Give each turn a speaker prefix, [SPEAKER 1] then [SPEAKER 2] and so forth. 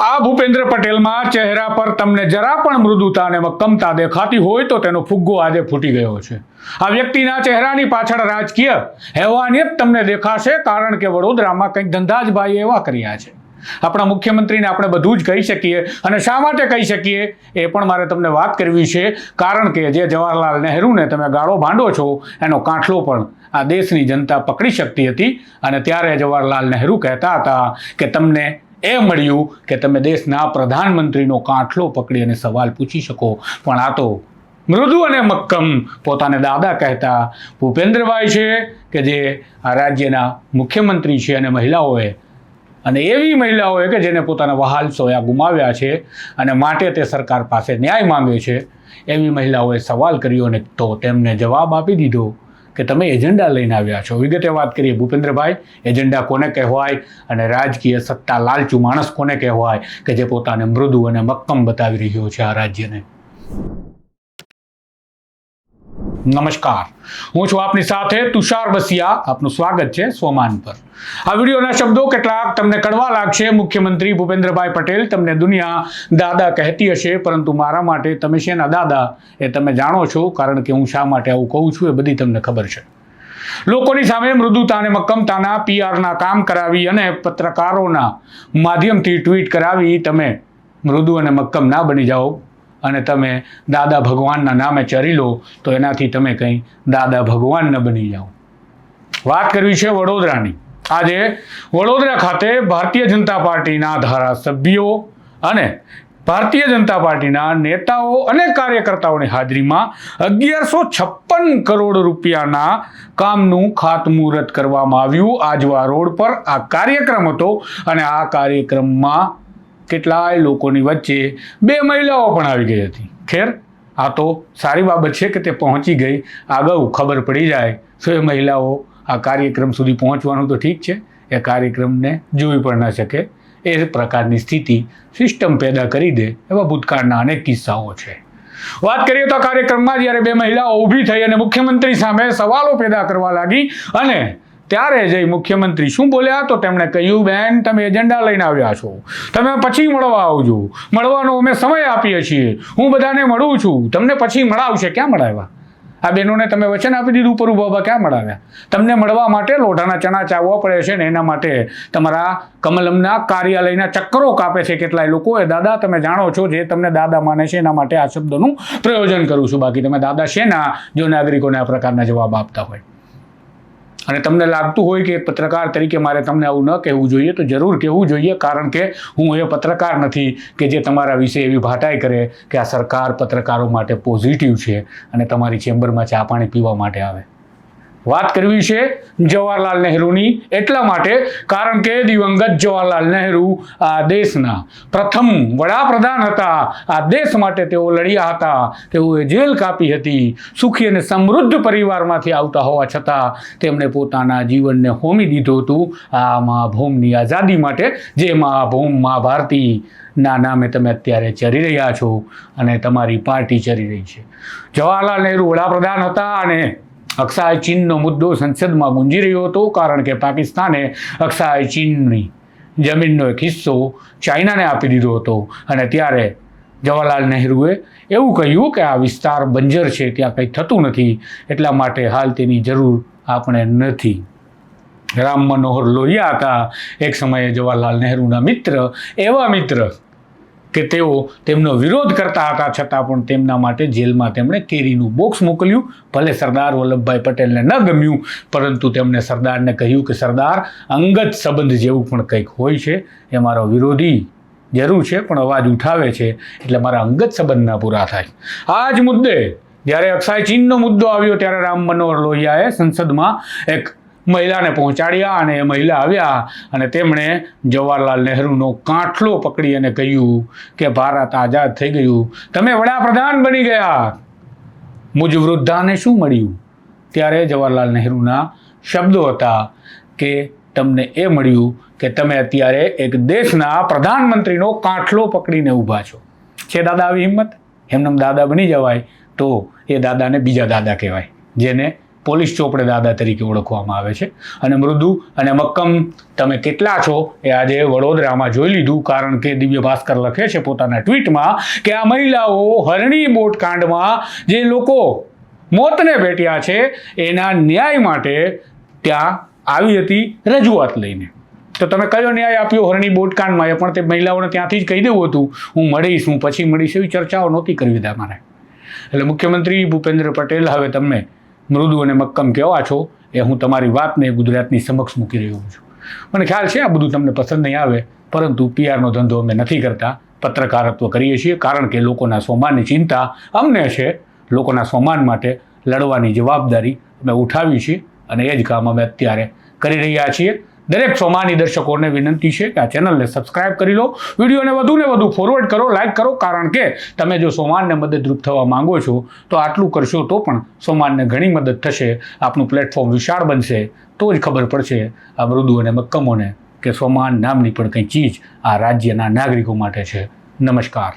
[SPEAKER 1] આ ભૂપેન્દ્ર પટેલમાં ચહેરા પર તમને જરા પણ મૃદુતા અને મક્કમતા દેખાતી હોય તો તેનો ફુગ્ગો આજે ફૂટી ગયો છે. આ વ્યક્તિના ચહેરાની પાછળ રાજકીય હેવાનિયત તમને દેખાશે કારણ કે વડોદરામાં કંઈક ધંધાજભાઈ એવા કર્યા છે. આપણા મુખ્યમંત્રીને આપણે બધું જ કહી શકીએ અને શા માટે કહી શકીએ એ પણ મારે તમને વાત કરવી છે. કારણ કે જે જવાહરલાલ નહેરુને તમે ગાળો ભાંડો છો, એનો કાંઠલો પણ આ દેશની જનતા પકડી શકતી હતી અને ત્યારે જવાહરલાલ નહેરુ કહેતા હતા કે તમને એ મળ્યું કે તમે દેશના પ્રધાનમંત્રીનો કાંઠલો પકડી અને સવાલ પૂછી શકો. પણ આ તો મૃદુ અને મક્કમ પોતાને દાદા કહેતા ભૂપેન્દ્રભાઈ છે કે જે આ રાજ્યના મુખ્યમંત્રી છે અને મહિલાઓએ. અને એવી મહિલાઓએ કે જેને પોતાના વહાલ સોયા ગુમાવ્યા છે અને માટે તે સરકાર પાસે ન્યાય માંગે છે. એવી મહિલાઓએ સવાલ કર્યો અને તો તેમને જવાબ આપી દીધો. કે તમે એજન્ડા લઈને આવ્યા છો. વિગતે વાત કરીએ ભૂપેન્દ્રભાઈ, એજન્ડા કોને કહેવાય અને રાજકીય સત્તા લાલચુ માણસ કોને કહેવાય કે જે પોતાને મૃદુ અને મક્કમ બતાવી રહ્યો છે આ રાજ્યને? નમસ્કાર. હું છું આપની સાથે તુષાર બસિયા આપનું સ્વાગત છે સોમાન પર. આ વિડીયોના શબ્દો કેટલાક તમને કડવા લાગશે. મુખ્યમંત્રી ભૂપેન્દ્રભાઈ પટેલ તમને દુનિયા દાદા કહેતી હશે, પરંતુ મારા માટે તમે શેના દાદા એ તમે જાણો છો, કારણ કે હું શા માટે આવું કહું છું એ બધી તમને ખબર છે. લોકોની સામે મૃદુતા અને મક્કમતાના પીઆરના કામ કરાવી અને પત્રકારોના માધ્યમથી ટ્વીટ કરાવી તમે મૃદુ અને મક્કમ ના બની જાઓ. અને તમે દાદા ભગવાનના નામે ચરી લો, તો એનાથી તમે કંઈ દાદા ભગવાન ન બની જાઓ. વાત કરવી છે વડોદરાની. આજે વડોદરા ખાતે ભારતીય જનતા પાર્ટીના ધારાસભ્યો અને ભારતીય જનતા પાર્ટીના નેતાઓ અને કાર્યકર્તાઓની હાજરીમાં અગિયારસો છપ્પન કરોડ રૂપિયાના કામનું ખાતમુહૂર્ત કરવામાં આવ્યું. આજવા રોડ પર આ કાર્યક્રમ હતો અને આ કાર્યક્રમમાં કેટલાય લોકોની વચ્ચે બે મહિલાઓ પણ આવી ગઈ હતી. ખેર, આ તો સારી બાબત છે કે તે પહોંચી ગઈ. આગળ ખબર પડી જાય તો એ મહિલાઓ આ કાર્યક્રમ સુધી પહોંચવાનું તો ઠીક છે. એ કાર્યક્રમને જોઈ પણ ન શકે. એ પ્રકારની સ્થિતિ સિસ્ટમ પેદા કરી દે એવા ભૂતકાળના અનેક કિસ્સાઓ છે. વાત કરીએ તો કાર્યક્રમમાં જ્યારે બે મહિલાઓ ઊભી થઈ અને મુખ્યમંત્રી સામે સવાલો પેદા કરવા લાગી અને ત્યારે જઈ મુખ્યમંત્રી શું બોલ્યા? તો તેમણે કહ્યું, બેન, તમે એજન્ડા લઈને આવ્યા છો. તમે પછી મળવા આવજો. મળવાનો અમે સમય આપીએ છીએ. હું બધાને મળું છું. તમને પછી મળાવશે. ક્યાં મળાવ્યા? આ બહેનોને તમે વચન આપી દીધું ઊભા ઊભા ક્યાં મળાવ્યા? તમને મળવા માટે લોઢાના ચણા ચાવવા પડે છે ને એના માટે તમારા કમલમના કાર્યાલયના ચક્કરો કાપે છે કેટલાય લોકો એ દાદા, તમે જાણો છો જે તમને દાદા માને છે એના માટે આ શબ્દોનું પ્રયોજન કરું છું. બાકી તમે દાદા શેના જો નાગરિકોને આ પ્રકારના જવાબ આપતા હોય. અને તમને લાગતું હોય કે પત્રકાર તરીકે મારે તમને આવું ન કહેવું જોઈએ, તો જરૂર કહેવું જોઈએ, કારણ કે હું એ પત્રકાર નથી કે જે તમારા વિશે એવી ભાટાઈ કરે કે આ સરકાર પત્રકારો માટે પોઝિટિવ છે અને તમારી ચેમ્બરમાં ચા પાણી પીવા માટે આવે. વાત કરવી છે જવાહરલાલ નહેરુની. એટલા માટે કારણ કે દિવંગત જવાહરલાલ નહેરુ આ દેશના પ્રથમ વડાપ્રધાન હતા. આ દેશ માટે તેઓ લડ્યા હતા. તેઓએ જેલ કાપી હતી. સુખી અને સમૃદ્ધ પરિવારમાંથી આવતા હોવા છતાં તેમણે પોતાના જીવનને હોમી દીધું હતું. આ મહાભૂમની આઝાદી માટે જે મહાભૂમ મા ભારતી ના નામે તમે અત્યારે ચરી રહ્યા છો અને તમારી પાર્ટી ચરી રહી છે. જવાહરલાલ નહેરુ વડાપ્રધાન હતા અને અક્ષાય ચીનનો મુદ્દો સંસદમાં ગુંજી રહ્યો હતો કારણ કે પાકિસ્તાને અક્ષાય ચીનની જમીનનો એક હિસ્સો ચાઇનાને આપી દીધો હતો. અને ત્યારે જવાહરલાલ નહેરુએ એવું કહ્યું કે આ વિસ્તાર બંજર છે, ત્યાં કંઈ થતું નથી, એટલા માટે હાલ તેની જરૂર આપણે નથી. રામ મનોહર લોહિયા હતા. એક સમયે જવાહરલાલ નહેરુના મિત્ર, એવા મિત્ર કે તેઓ તેમનો વિરોધ કરતા હતા, છતાં પણ તેમના માટે જેલમાં તેમણે કેરીનું બોક્સ મોકલ્યું. ભલે સરદાર વલ્લભભાઈ પટેલને ન ગમ્યું, પરંતુ તેમણે સરદારને કહ્યું કે સરદાર, અંગત સંબંધ જેવું પણ કંઈક હોય છે, એ મારો વિરોધી જરૂર છે, પણ અવાજ ઉઠાવે છે, એટલે મારા અંગત સંબંધ ન પૂરા થાય. આ જ મુદ્દે જ્યારે અક્ષય ચીનનો મુદ્દો આવ્યો, ત્યારે રામ મનોહર લોહિયાએ સંસદમાં એક મહિલાને પહોંચાડ્યા અને એ મહિલા આવ્યા અને તેમણે જવાહરલાલ નહેરુનો કાંઠલો પકડી અને કહ્યું કે ભારત આઝાદ થઈ ગયું. તમે વડાપ્રધાન બની ગયા. મુજ વૃદ્ધાને શું મળ્યું? ત્યારે જવાહરલાલ નહેરુના શબ્દો હતા કે તમને એ મળ્યું કે તમે અત્યારે એક દેશના પ્રધાનમંત્રીનો કાંઠલો પકડીને ઊભા છો. છે દાદા આવી હિંમત? એમને દાદા બની જવાય તો એ દાદાને બીજા દાદા કહેવાય, જેને પોલીસ ચોપડે દાદા તરીકે ઓળખવામાં આવે છે. અને મૃદુ અને મક્કમ, તમે કેટલા છો એ આજે વડોદરામાં જોઈ લીધું. કારણ કે દિવ્ય ભાસ્કર લખે છે પોતાના ટ્વીટમાં કે આ મહિલાઓ હરણી બોટ કાંડમાં જે લોકો મોતને ભેટ્યા છે, એના ન્યાય માટે ત્યાં આવી હતી રજૂઆત લઈને. તો તમે કયો ન્યાય આપ્યો હરણી બોટકાંડમાં? એ પણ તે મહિલાઓને ત્યાંથી જ કહી દેવું હતું. હું મળીશ, હું પછી મળીશ એવી ચર્ચાઓ નહોતી કરવી તમારે એટલે મુખ્યમંત્રી ભૂપેન્દ્ર પટેલ, હવે તમને મૃદુ અને મક્કમ કહેવા છો એ હું તમારી વાતને ગુજરાતની સમક્ષ મૂકી રહ્યો છું. મને ખ્યાલ છે આ બધું તમને પસંદ નહીં આવે, પરંતુ પીઆરનો ધંધો અમે નથી કરતા. પત્રકારત્વ કરીએ છીએ કારણ કે લોકોના સ્વમાનની ચિંતા અમને છે. લોકોના સ્વમાન માટે લડવાની જવાબદારી અમે ઉઠાવી છે અને એ જ કામ અમે અત્યારે કરી રહ્યા છીએ. દરેક સોમાની દર્શકોને વિનંતી છે કે આ ચેનલને સબસ્ક્રાઇબ કરી લો. વિડીયોને વધુને વધુ ફોરવર્ડ કરો લાઇક કરો, કારણ કે તમે જો સોમાનને મદદરૂપ થવા માંગો છો, તો આટલું કરશો તો પણ સોમાનને ઘણી મદદ થશે. આપણું પ્લેટફોર્મ વિશાળ બનશે, તો જ ખબર પડશે આ મૃદુ અને મક્કમોને કે સોમાન નામની પણ કંઈ ચીજ આ રાજ્યના નાગરિકો માટે છે. નમસ્કાર.